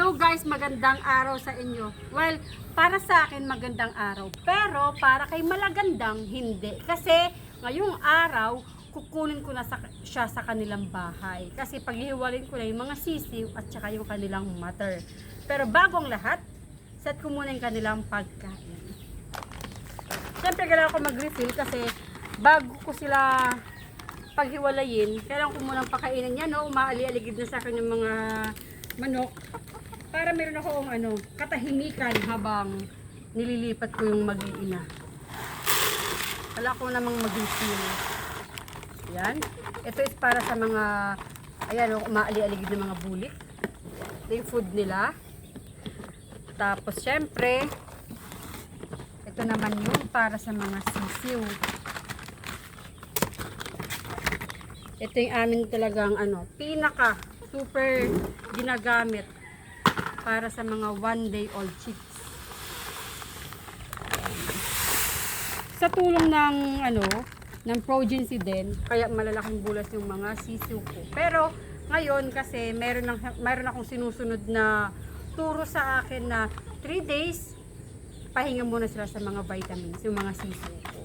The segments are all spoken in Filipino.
Hello guys, magandang araw sa inyo. Well, para sa akin magandang araw. Pero para kay malagandang hindi. Kasi ngayong araw, kukunin ko na sa, siya sa kanilang bahay. Kasi paghihiwalin ko na yung mga sisiw at saka yung kanilang mother. Pero bago ang lahat, set ko muna yung kanilang pagkain. Siyempre, kailangan ko mag-refill kasi bago ko sila paghiwalayin, kailangan ko munang pakainin yan, no? Umaali-aligid na sa akin yung mga manok para meron akong ano, katahimikan habang nililipat ko yung mag-iina. Wala ko namang mag-refill. Yan. Ito is para sa mga, ayan, oh, umaali-aligid ng mga bulik. Ito yung food nila. Tapos, syempre, ito naman yung para sa mga sisiw. Ito yung amin talagang ano, pinaka super ginagamit para sa mga one day old chicks. Sa tulong ng ano, ng progency din, kaya malalaking bulas yung mga sisiw ko. Pero ngayon kasi meron ng meron akong sinusunod na turo sa akin na 3 days pahinga muna sila sa mga vitamins, yung mga sisiw ko.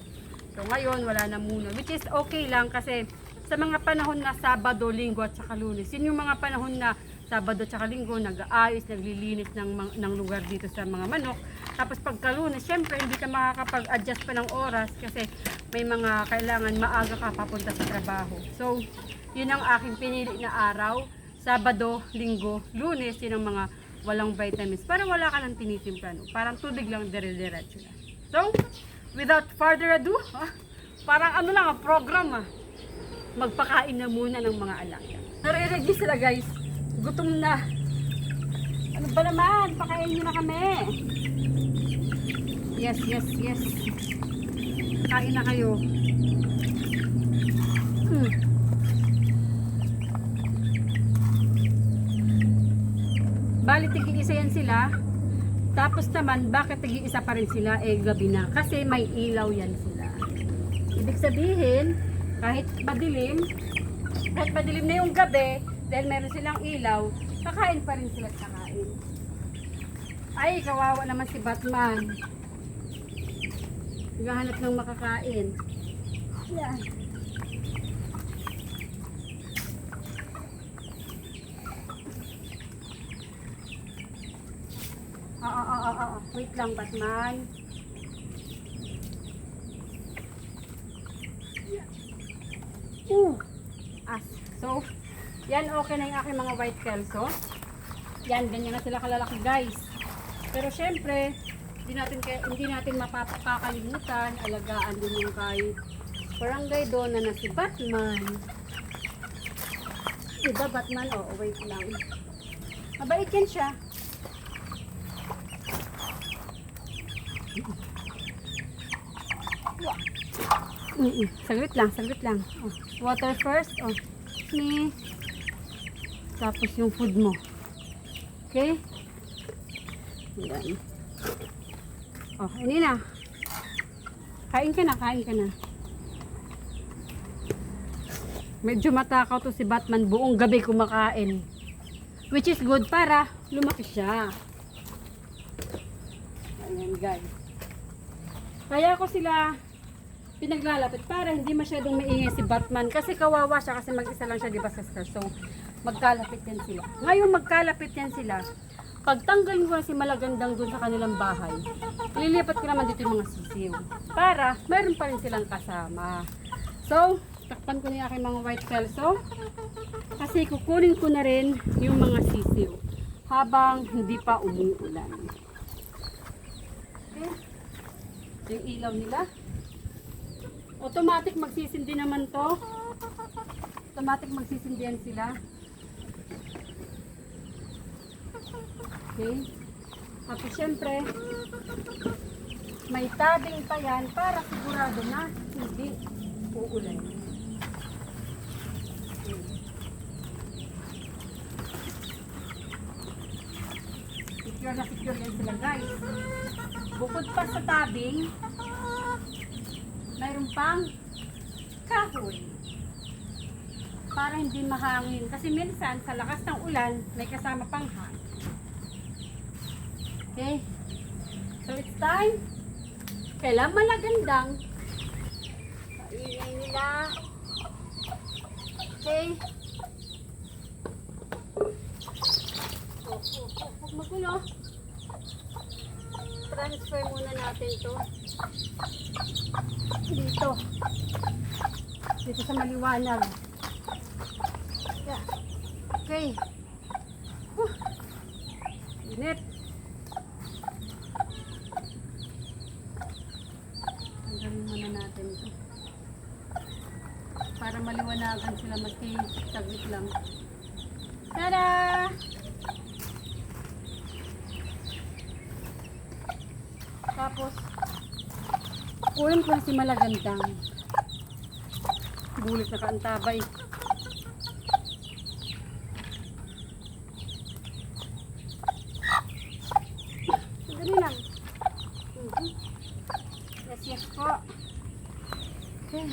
So ngayon wala na muna, which is okay lang kasi sa mga panahon na Sabado, Linggo at saka Lunes, yun yung mga panahon na Sabado at Linggo, nag-aayos, naglilinis ng, ng lugar dito sa mga manok. Tapos pagka syempre hindi ka makakapag-adjust pa ng oras kasi may mga kailangan maaga ka papunta sa trabaho. So, yun ang aking pinili na araw. Sabado, Linggo, Lunes, yun ang mga walang vitamins. Para wala ka nang tinitimpla. Parang tubig lang dire-diretso na. So, without further ado, ah, parang ano lang, ah, program ah magpakain na muna ng mga alaga. Nare-ready sila guys. Gutom na. Ano ba naman? Pakain nyo na kami. Yes, yes, yes. Kain na kayo. Hmm. Bali, tigi-isa yan sila. Tapos naman, bakit tigi-isa pa rin sila? Eh, gabi na. Kasi may ilaw yan sila. Ibig sabihin, kahit madilim, kahit madilim na yung gabi, dahil meron silang ilaw, kakain pa rin sila kakain. Ay, kawawa naman si Batman. Naghahanap ng makakain. Yan. Oo, oo, oo, oo. Wait lang, Batman. Yan okay na yung aking mga white kelso. Yan, ganyan na sila kalalaki guys. Pero syempre, hindi natin, hindi natin mapapakalimutan, alagaan din yung kay barangay dona na si Batman. Diba Batman? Oo, wait lang. Mabait yan siya. Mm -mm. Saglit lang, saglit lang. Oh. Water first. Oh. Ni. Tapos yung food mo. Okay? Yan. Oh, ini na. Kain ka na, kain ka na. Medyo matakaw to si Batman. Buong gabi kumakain. Which is good para lumaki siya. Ayan guys. Kaya ko sila pinaglalapit para hindi masyadong maingay si Batman kasi kawawa siya kasi mag-isa lang siya di ba sister so magkalapit yan sila ngayon magkalapit yan sila pagtanggalin ko na si Malagandang dun sa kanilang bahay lilipat ko naman dito yung mga sisiw para meron pa rin silang kasama so takpan ko na yung aking mga white kelso kasi kukunin ko na rin yung mga sisiw habang hindi pa umuulan okay. yung ilaw nila Automatic magsisindi naman to. Automatic magsisindihan sila. Okay. Tapos syempre, may tabing pa yan para sigurado na hindi uulan. Okay. Secure na secure yan sila guys. Bukod pa sa tabing, mayroon pang kahoy para hindi mahangin kasi minsan sa lakas ng ulan may kasama pang hangin Okay. So it's time. Kailan malagandang. Kaingay nila. Okay. Oh, oh, oh, huwag magulo. Transfer muna natin to. Dito. Dito sa maliwanag. Yeah. Okay. Huh. Init. Tanggalin muna natin ito. Maliwanagan sila maski saglit lang. Tada! Tapos, kunin ko si Malagandang. Bulit na kaantabay. Dali lang. Mhm. Yes, yes po. Okay.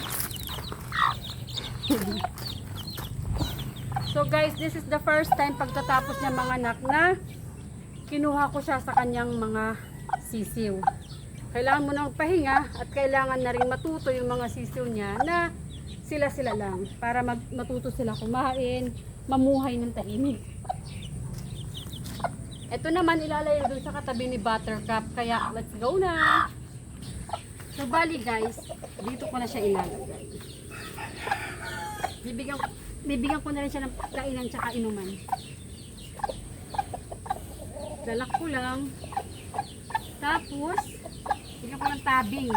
so guys, this is the first time pagtatapos niya mga anak na kinuha ko siya sa kanyang mga sisiw. Kailangan mo nang pahinga at kailangan na rin matuto yung mga sisiw niya na sila-sila lang para mag- matuto sila kumain, mamuhay ng tahimik. Ito naman ilalayo doon sa katabi ni Buttercup kaya let's go na! So bali guys, dito ko na siya ilalagay. Bibigyan, bibigyan ko na rin siya ng kainan tsaka inuman. Dalak ko lang. Tapos, bigyan ko ng tabing.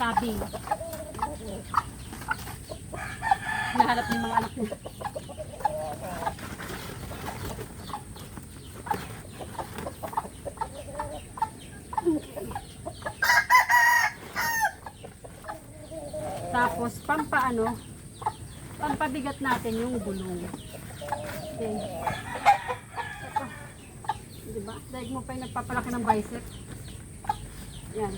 Tabing. Nahanap ng mga anak niya. Tapos, pampaano, pampabigat natin yung gulong. Okay. Ito. Diba? Daig mo pa yung nagpapalaki ng bicep. Yan.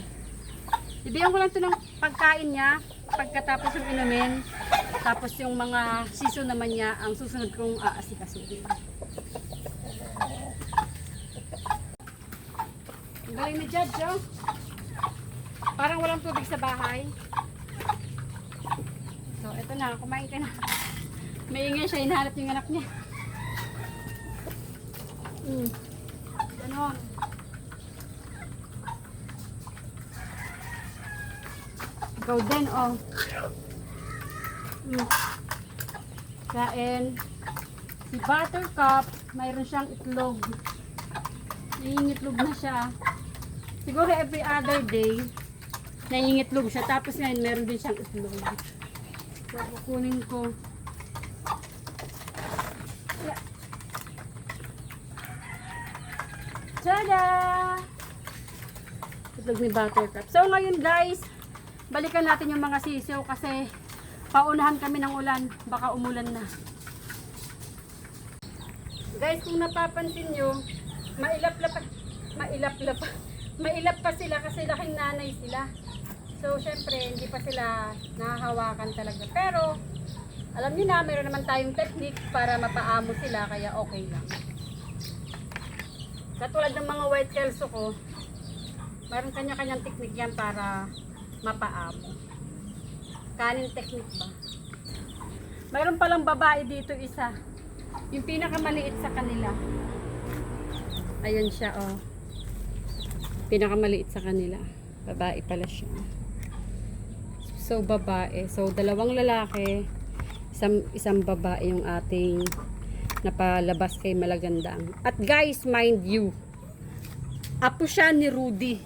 Bibigyan ko lang ito ng pagkain niya pagkatapos yung inumin. Tapos yung mga siso naman niya ang susunod kong aasikasuhin. Ang galing ni Judge, oh. Parang walang tubig sa bahay. Eto na. Kumain ka na. Maingay siya. Hinahanap yung anak niya. Mm. Ganon. Ikaw din, oh. Mm. Kain. Si Buttercup, mayroon siyang itlog. Nangingitlog na siya. Siguro every other day, nangingitlog siya. Tapos ngayon, meron din siyang itlog. Kukunin ko. Tada! Itlog ni Buttercup. So, ngayon guys, balikan natin yung mga sisiw kasi paunahan kami ng ulan. Baka umulan na. Guys, kung napapansin nyo, mailap-lap mailap-lap mailap pa sila kasi laking nanay sila. So, syempre, hindi pa sila nahahawakan talaga. Pero, alam niyo na, meron naman tayong technique para mapaamo sila, kaya okay lang. Katulad ng mga white kelso ko, meron kanya-kanyang technique yan para mapaamo. Kanin technique ba? Mayroon palang babae dito isa. Yung pinakamaliit sa kanila. Ayan siya, oh. Pinakamaliit sa kanila. Babae pala siya. So, babae. So, dalawang lalaki, isang, isang babae yung ating napalabas kay Malagandang. At guys, mind you, apo siya ni Rudy.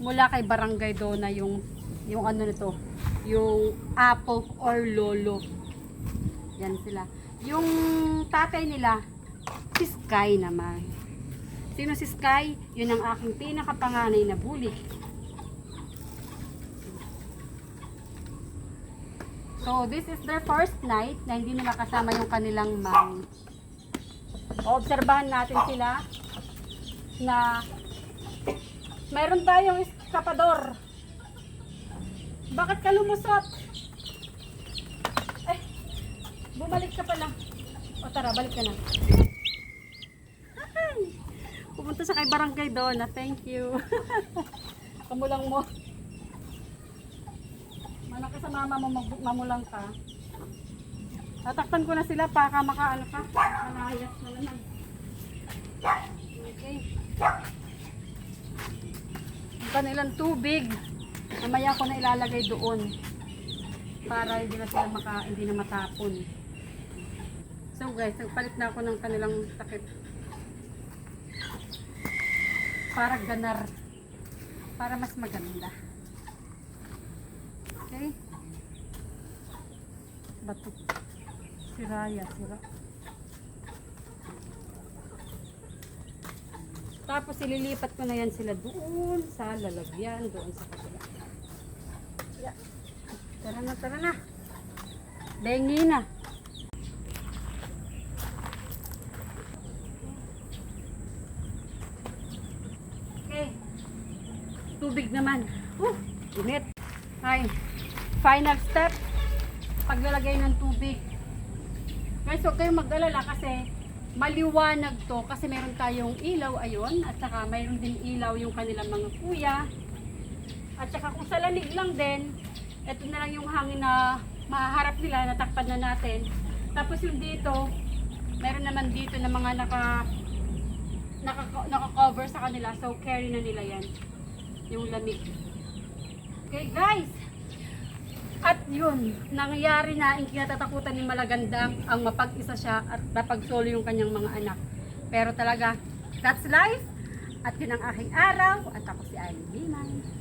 Mula kay Barangay Dona yung, yung ano nito, yung apo or lolo. Yan sila. Yung tatay nila, si Sky naman. Sino si Sky? Yun ang aking pinakapanganay na bully. So, this is their first night na hindi nila kasama yung kanilang mom. Obserbahan natin sila na mayroon tayong eskapador. Bakit ka lumusot? Eh, bumalik ka pala. O tara, balik ka na. Pumunta siya kay Barangay Donna. Thank you. Kamulang mo. Mana ka sa mama mo, mamulang ka. Tatakpan ko na sila para makaano ka. Malayas na naman. Okay. Ang kanilang tubig. Mamaya ko na ilalagay doon. Para hindi na sila maka, hindi na matapon. So guys, nagpalit na ako ng kanilang takip. Para ganar. Para mas maganda. Okay? Bato. Siraya, sira. Tapos ililipat ko na yan sila doon sa lalagyan, doon sa kabila. Yeah. Tara na, tara na. Bengi na. Okay. Tubig naman. Uh, init. Ay, final step. Paglalagay ng tubig. Guys, huwag kayong mag-alala kasi maliwanag to kasi meron tayong ilaw ayon at saka mayroon din ilaw yung kanilang mga kuya. At saka kung sa lamig lang din, ito na lang yung hangin na mahaharap nila, natakpan na natin. Tapos yung dito, meron naman dito na mga naka naka, naka-cover sa kanila. So, carry na nila yan. Yung lamig. Okay, guys. At yun, nangyari na ang kinatatakutan ni Malaganda ang mapag-isa siya at mapagsolo yung kanyang mga anak. Pero talaga, that's life. At yun ang aking araw. At ako si Aileen Limay.